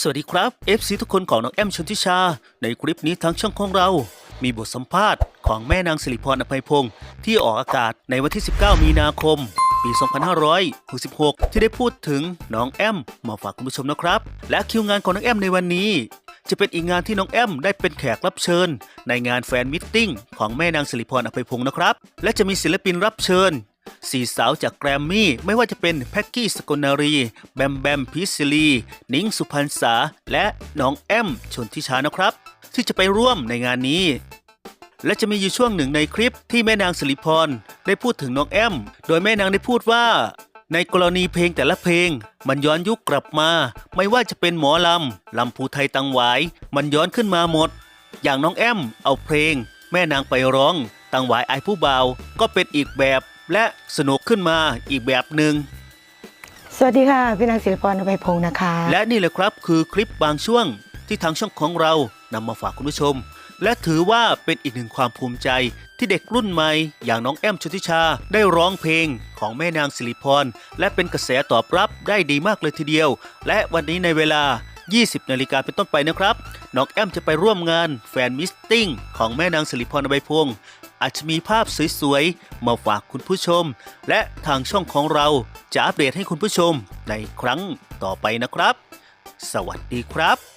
สวัสดีครับ FC ทุกคนของน้องแอมชนทิชา ในคลิปนี้ทางช่องของเรา มีบทสัมภาษณ์ของแม่นางสิริพรอภัยพงศ์ที่ออกอากาศในวันที่ 19 มีนาคม ปี 2566 ที่ได้พูดถึงน้องแอมมาฝากคุณผู้ชมนะครับ และคิวงานของน้องแอมในวันนี้ จะเป็นอีกงานที่น้องแอมได้เป็นแขกรับเชิญ ในงานแฟนมิทติ้งของแม่นางสิริพรอภัยพงศ์นะครับ และจะมีศิลปินรับเชิญ สี่สาวจากแกรมมี่ไม่ว่าจะเป็นแพ็กกี้สกลนารี แบมแบมพิศลี นิ้งสุพรรณษา และน้องแอมชนทิชานะครับ ที่จะไปร่วมในงานนี้ และจะมีอยู่ช่วงหนึ่งในคลิปที่แม่นางสิริพรได้พูดถึงน้องแอม โดยแม่นางได้พูดว่า ในกรณีเพลงแต่ละเพลง มันย้อนยุคกลับมา ไม่ว่าจะเป็นหมอลำลำภูไทยตังหวาย มันย้อนขึ้นมาหมด อย่างน้องแอมเอาเพลง แม่นางไปร้อง ตังหวายไอผู้เบาก็เป็นอีกแบบ และสนุกขึ้นมาอีกแบบหนึ่งสวัสดีค่ะ พี่นางศิลปรอภัยพงศ์นะคะ และนี่แหละครับคือคลิปบางช่วงที่ทางช่องของเรานำมาฝากคุณผู้ชม และถือว่าเป็นอีกหนึ่งความภูมิใจที่เด็กรุ่นใหม่อย่างน้องแอมชุติชาได้ร้องเพลงของแม่นางสิริพร และเป็นกระแสตอบรับได้ดีมากเลยทีเดียว และวันนี้ในเวลา 20 นาฬิกาเป็นต้นไปนะครับ น้องแอมจะไปร่วมงานแฟนมิสติ้งของแม่นางสิริพรอภัยพงศ์ อาจจะมีภาพสวยๆ มาฝากคุณผู้ชม และทางช่องของเราจะอัปเดตให้คุณผู้ชมในครั้งต่อไปนะครับ สวัสดีครับ